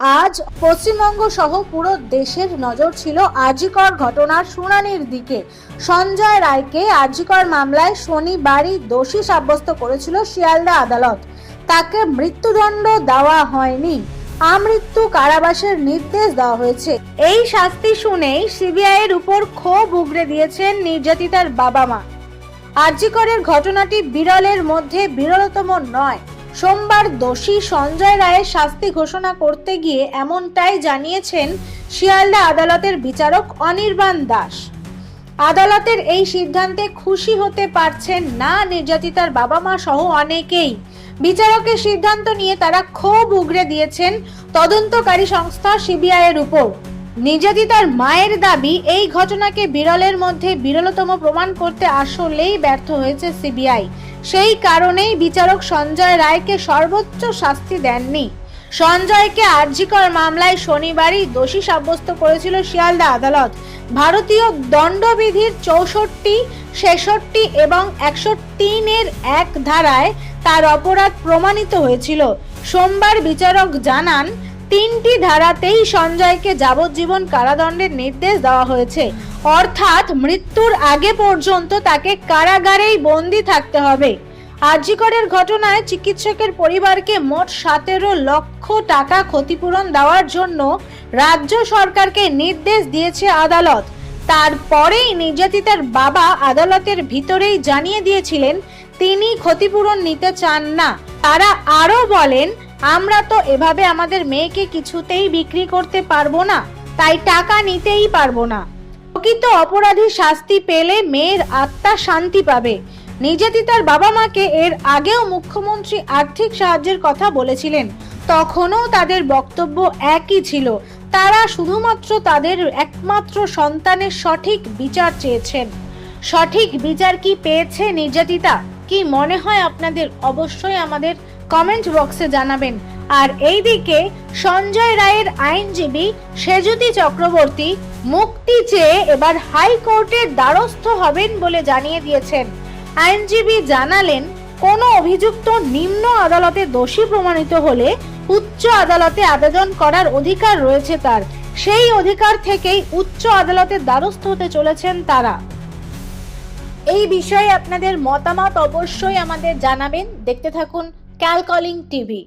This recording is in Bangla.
আজ পশ্চিমবঙ্গ সহ পুরো দেশের নজর ছিল আজিকর ঘটনার শুনানির দিকে। সঞ্জয় রায়কে আরজিকর মামলায় শনিবারই দোষী সাব্যস্ত করেছিল শিয়ালদা আদালত। তাকে মৃত্যুদণ্ড দেওয়া হয়নি। আমৃত্যু কারাবাসের নির্দেশ দেওয়া হয়েছে। এই শাস্তি শুনেই সিবিআই এর উপর ক্ষোভ উগরে দিয়েছেন নির্যাতিতার বাবা মা। আরজিকরের ঘটনাটি বিরলের মধ্যে বিরলতম নয়। সোমবার দোষী সঞ্জয় রায়ের শাস্তি ঘোষণা করতে গিয়ে এমনটাই জানিয়েছেন শিয়ালদা আদালতের বিচারক অনির্বাণ দাস। আদালতের এই সিদ্ধান্তে খুশি হতে পারছেন না নির্যাতিতার বাবা মা সহ অনেকেই। বিচারকের সিদ্ধান্ত নিয়ে তারা ক্ষোভ উগরে দিয়েছেন তদন্তকারী সংস্থা সিবিআই এর উপর। নির্যাতিতার মায়ের দাবি, এই ঘটনাকে বিরলের মধ্যে বিরলতম প্রমাণ করতে আসলেই ব্যর্থ হয়েছে সিবিআই। সেই কারণেই বিচারক সঞ্জয় রায়কে সর্বোচ্চ শাস্তি দেননি। সঞ্জয়কে আরজিকর মামলায় শনিবারই দোষী সাব্যস্ত করেছিল শিয়ালদা আদালত। ভারতীয় দণ্ডবিধির চৌষট্টি, ছেষট্টি এবং একশো তিনের এক ধারায় তার অপরাধ প্রমাণিত হয়েছিল। সোমবার বিচারক জানান তিনটি ধারাতেই সঞ্জয়কে যাবজ্জীবন কারাদণ্ডের নির্দেশ দেওয়া হয়েছে। অর্থাৎ মৃত্যুর আগে পর্যন্ত তাকে কারাগারেই বন্দি থাকতে হবে। আরজিকরের ঘটনায় চিকিৎসকের পরিবারকে মোট সতেরো লক্ষ টাকা ক্ষতিপূরণ দেওয়ার জন্য রাজ্য সরকারকে নির্দেশ দিয়েছে আদালত। তারপরেই নির্যাতিতার বাবা আদালতের ভিতরেই জানিয়ে দিয়েছিলেন, তিনি ক্ষতিপূরণ নিতে চান না। তারা আরও বলেন আমরা তো এভাবে আমাদের মেয়েকে কিছুতেই বিক্রি করতে পারব না, তাই টাকা নিতেই পারব না। প্রকৃত অপরাধী শাস্তি পেলে মেয়ের আত্মা শান্তি পাবে। নির্যাতিতার বাবা মাকে এর আগেও মুখ্যমন্ত্রী আর্থিক সাহায্যের কথা বলেছিলেন, তখনও তাদের বক্তব্য একই ছিল। তারা শুধুমাত্র তাদের একমাত্র সন্তানের সঠিক বিচার চেয়েছেন। সঠিক বিচার কি পেয়েছে নির্যাতিতা? কি মনে হয় আপনাদের? অবশ্যই আমাদের কমেন্ট বক্সে জানাবেন। আর এইদিকে সঞ্জয় রায়ের আইনজীবী সেজুতি চক্রবর্তী মুক্তি চেয়ে এবার হাইকোর্টের দ্বারস্থ হবেন বলে জানিয়ে দিয়েছেন। আইনজীবী জানালেন, কোনো অভিযুক্ত নিম্ন আদালতে দোষী প্রমাণিত হলে উচ্চ আদালতে আবেদন করার অধিকার রয়েছে তার। সেই অধিকার থেকেই উচ্চ আদালতের দ্বারস্থ হতে চলেছেন তারা। এই বিষয়ে আপনাদের মতামত অবশ্যই আমাদের জানাবেন। দেখতে থাকুন ক্যালকলিং টিভি।